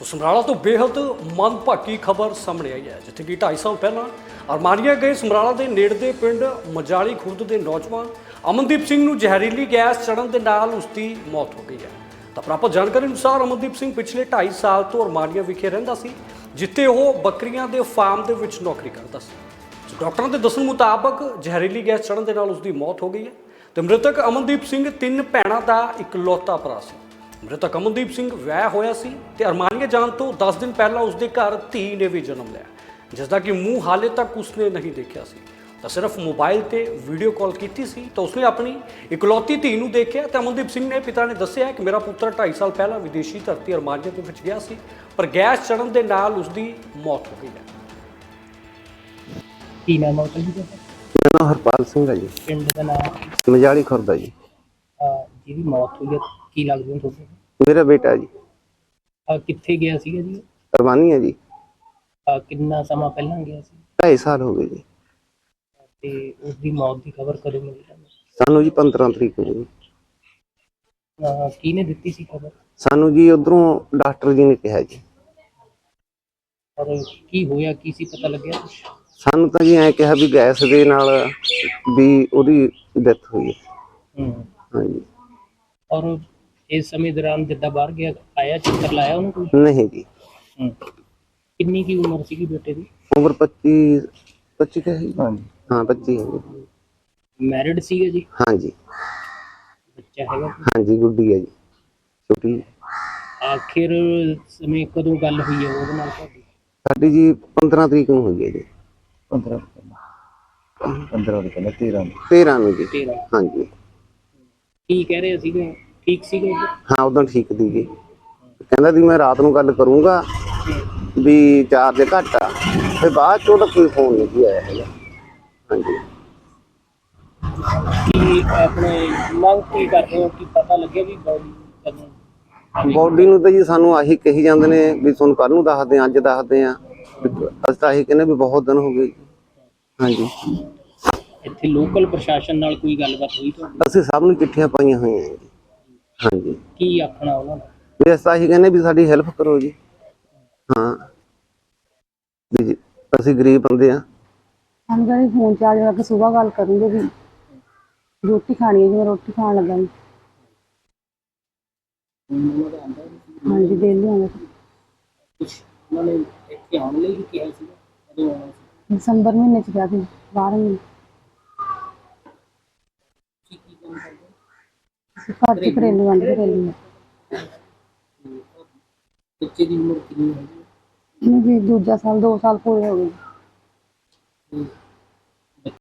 ਸੋ ਸਮਰਾਲਾ ਤੋਂ ਬੇਹੱਦ ਮੰਦਭਾਗੀ ਖਬਰ ਸਾਹਮਣੇ ਆਈ ਹੈ, ਜਿੱਥੇ ਕਿ 2.5 ਸਾਲ ਪਹਿਲਾਂ ਅਰਮਾਨੀਆ ਗਏ ਸਮਰਾਲਾ ਦੇ ਨੇੜਲੇ ਪਿੰਡ ਮਜਾਲੀ ਖੁਰਦ ਦੇ ਨੌਜਵਾਨ ਅਮਨਦੀਪ ਸਿੰਘ ਨੂੰ ਜ਼ਹਿਰੀਲੀ ਗੈਸ ਚੜਨ ਦੇ ਨਾਲ ਉਸ ਦੀ ਮੌਤ ਹੋ ਗਈ ਹੈ। ਤਾਂ ਪ੍ਰਾਪਤ ਜਾਣਕਾਰੀ ਅਨੁਸਾਰ ਅਮਨਦੀਪ ਸਿੰਘ ਪਿਛਲੇ 2.5 ਸਾਲ ਤੋਂ ਅਰਮਾਨੀਆ ਵਿਖੇ ਰਹਿੰਦਾ ਸੀ, ਜਿੱਥੇ ਉਹ ਬੱਕਰੀਆਂ ਦੇ ਫਾਰਮ ਦੇ ਵਿੱਚ ਨੌਕਰੀ ਕਰਦਾ ਸੀ। ਡਾਕਟਰਾਂ ਦੇ ਦੱਸਣ ਮੁਤਾਬਕ ਜ਼ਹਿਰੀਲੀ ਗੈਸ ਚੜਨ ਦੇ ਨਾਲ ਉਸ ਦੀ ਮੌਤ ਹੋ ਗਈ ਹੈ ਤੇ ਮ੍ਰਿਤਕ ਅਮਨਦੀਪ ਸਿੰਘ ਤਿੰਨ ਭੈਣਾਂ ਦਾ ਇਕਲੌਤਾ ਭਰਾ ਸੀ। ਮ੍ਰਿਤਕ ਅਮਨਦੀਪ ਸਿੰਘ ਵਿਆਹ ਹੋਇਆ ਸੀ ਤੇ ਅਰਮਾਨੀਆ ਜਾਣ ਤੋਂ 10 ਦਿਨ ਪਹਿਲਾਂ ਉਸਦੇ ਘਰ ਧੀ ਨੇ ਵੀ ਜਨਮ ਲਿਆ ਜਿਸ ਦਾ ਕਿ ਮੂੰਹ ਹਾਲੇ ਤੱਕ ਉਸਨੇ ਨਹੀਂ ਦੇਖਿਆ ਸੀ। ਤਾਂ ਸਿਰਫ ਮੋਬਾਈਲ ਤੇ ਵੀਡੀਓ ਕਾਲ ਕੀਤੀ ਸੀ ਤਾਂ ਉਸਨੇ ਆਪਣੀ ਇਕਲੌਤੀ ਧੀ ਨੂੰ ਦੇਖਿਆ ਤੇ ਅਮਨਦੀਪ ਸਿੰਘ ਨੇ ਪਿਤਾ ਨੇ ਦੱਸਿਆ ਕਿ ਮੇਰਾ ਪੁੱਤਰ 2.5 ਸਾਲ ਪਹਿਲਾਂ ਵਿਦੇਸ਼ੀ ਧਰਤੀ ਅਰਮਾਨੀਆ ਦੇ ਵਿੱਚ ਗਿਆ ਸੀ ਪਰ ਗੈਸ ਚੜਨ ਦੇ ਨਾਲ ਉਸਦੀ ਮੌਤ ਹੋ ਗਈ ਹੈ। ਕੀ ਨਾਮ ਹੈ ਉਹਦਾ ਜੀ ਤੁਹਾਡਾ? ਮੇਰਾ ਨਾਮ ਹਰਪਾਲ ਸਿੰਘ ਹੈ ਜੀ। ਪਿੰਡ ਦਾ ਨਾਮ? ਮਜਾਲੀ ਖੁਰਦਾ ਜੀ। ਅਹ, ਜਿਹਦੀ ਮੌਤ ਹੋਈ ਹੈ ਕੀ ਲੱਗਦਾ ਤੁਹਾਨੂੰ ਮੇਰਾ ਬੇਟਾ ਜੀ। ਅਹ, ਕਿੱਥੇ ਗਿਆ ਸੀਗਾ ਜੀ? ਅਰਮਾਨੀ ਹੈ ਜੀ। ਅਹ, ਕਿੰਨਾ ਸਮਾਂ ਪਹਿਲਾਂ ਗਿਆ ਸੀ? 2.5 ਸਾਲ ਹੋ ਗਏ ਜੀ। ਤੇ ਉਸ ਦੀ ਮੌਤ ਦੀ ਖਬਰ ਕਦੋਂ ਮਿਲੀ ਤੁਹਾਨੂੰ? ਸਾਨੂੰ ਜੀ 15 ਤਰੀਕ ਨੂੰ। ਜੀ ਅਹ, ਕਿਹਨੇ ਦਿੱਤੀ ਸੀ ਖਬਰ? ਸਾਨੂੰ ਜੀ ਉਧਰੋਂ ਡਾਕਟਰ ਜੀ ਨੇ ਕਿਹਾ ਜੀ। ਔਰ ਕੀ ਹੋਇਆ ਕੀ ਸੀ ਪਤਾ ਲੱਗਿਆ ਕੁਛ? ਸਾਨੂੰ ਤਾਂ ਜੀ ਐਂ ਕਿਹਾ ਵੀ ਗੈਸ ਦੇ ਨਾਲ ਵੀ ਉਹਦੀ ਡੈਥ ਹੋਈ ਹੈ। ਹੂੰ। ਹਾਂਜੀ। ਔਰ ਇਸ ਸਮੇਂ ਦੌਰਾਨ ਜਿੱਦਾਂ ਬਾਹਰ ਗਿਆ ਆਇਆ ਚੱਕਰ ਲਾਇਆ ਉਹਨੂੰ ਕੋਈ? ਨਹੀਂ ਜੀ। ਹੂੰ। ਕਿੰਨੀ ਕੀ ਉਮਰ ਸੀਗੀ ਬੇਟੇ ਦੀ? ਉਮਰ 25 25 ਕਹੇ ਹਾਂਜੀ। ਹਾਂ 25 ਹੈ ਜੀ। ਮੈਰਿਡ ਸੀਗਾ ਜੀ? ਹਾਂਜੀ। ਬੱਚਾ ਹੈਗਾ ਹਾਂਜੀ ਗੁੱਡੀ ਹੈ ਜੀ। ਛੋਟੀ ਆਖਿਰ ਸਮੇਂ ਕਦੋਂ ਗੱਲ ਹੋਈ ਹੈ ਉਹਦੇ ਨਾਲ ਤੁਹਾਡੀ? ਸਾਡੀ ਜੀ 15 ਤਰੀਕ ਨੂੰ ਹੋਈ ਹੈ ਜੀ। 15 15 ਦੇ ਪਹਿਲਾਂ 13 ਨੂੰ 13 ਨੂੰ ਜੀ। ਤੇਰਾ। ਹਾਂਜੀ। ਕੀ ਕਹਿ ਰਹੇ ਸੀਗੇ? ਠੀਕ ਸੀਗੇ ਉਹ? ਹਾਂ ਉਦੋਂ ਠੀਕ ਦੀ ਜੀ ਕਹਿੰਦਾ ਵੀ ਮੈਂ ਰਾਤ ਨੂੰ ਗੱਲ ਕਰੂੰਗਾ ਵੀ ਚਾਰਜ ਘੱਟ ਆ। ਤੇ ਬਾਅਦ ਚ ਉਹਦਾ ਕੋਈ ਫੋਨ ਨਹੀਂ ਸੀ ਆਇਆ ਹੈਗਾ। ਹਾਂਜੀ। ਕੀ ਆਪਣੇ ਮੰਗ ਕੀ ਕਰਦੇ ਹੋ? ਕਿ ਪਤਾ ਲੱਗੇ ਵੀ ਬੋਡੀ ਕਦੋਂ? ਬੋਡੀ ਨੂੰ ਤਾਂ ਜੀ ਸਾਨੂੰ ਆਹੀ ਕਹੀ ਜਾਂਦੇ ਨੇ ਵੀ ਤੁਹਾਨੂੰ ਕੱਲ ਨੂੰ ਦੱਸਦੇ ਆ ਅੱਜ ਦੱਸਦੇ ਆ ਅਸੀਂ ਤਾਂ ਆਹੀ ਕਹਿੰਦੇ ਵੀ ਬਹੁਤ ਦਿਨ ਹੋ ਗਏ ਜੀ। ਹਾਂਜੀ। ਇੱਥੇ ਲੋਕਲ ਪ੍ਰਸ਼ਾਸਨ ਨਾਲ ਕੋਈ ਗੱਲਬਾਤ ਹੋਈ ਤੁਹਾਡੀ? ਅਸੀਂ ਸਭ ਨੂੰ ਚਿੱਠੀਆਂ ਪਾਈਆਂ ਹੋਈਆਂ ਜੀ। ਹਾਂਜੀ ਕੀ ਆਖਣਾ ਉਹਨਾਂ ਦਾ ਵੀ ਅਸੀਂ ਤਾਂ ਆਹੀ ਕਹਿੰਦੇ ਵੀ ਸਾਡੀ ਹੈਲਪ ਕਰੋ ਜੀ ਹਾਂ ਵੀ ਜੀ, ਅਸੀਂ ਗਰੀਬ ਬੰਦੇ ਆ हम कहीं फोन चार्ज लगा के सुबह गल करूंगे भी रोटी खानी है जी मैं रोटी खान लगा जी हाँ जी डेली आने ਕੁਝ ਉਹਨਾਂ ਨੇ ਇੱਥੇ ਆਉਣ ਲਈ ਵੀ ਕਿਹਾ ਸੀਗਾ ਕਦੋਂ ਆਉਣਾ ਸੀ दिसंबर महीने च गया थी बारह महीने ਘਰ ਚ ਘਰੇਲੂ ਉਮਰ ਕਿੰਨੀ ਹੈ ਜੀ? ਵੀ ਦੂਜਾ ਸਾਲ 2 ਸਾਲ ਪੂਰੇ ਹੋ ਗਏ।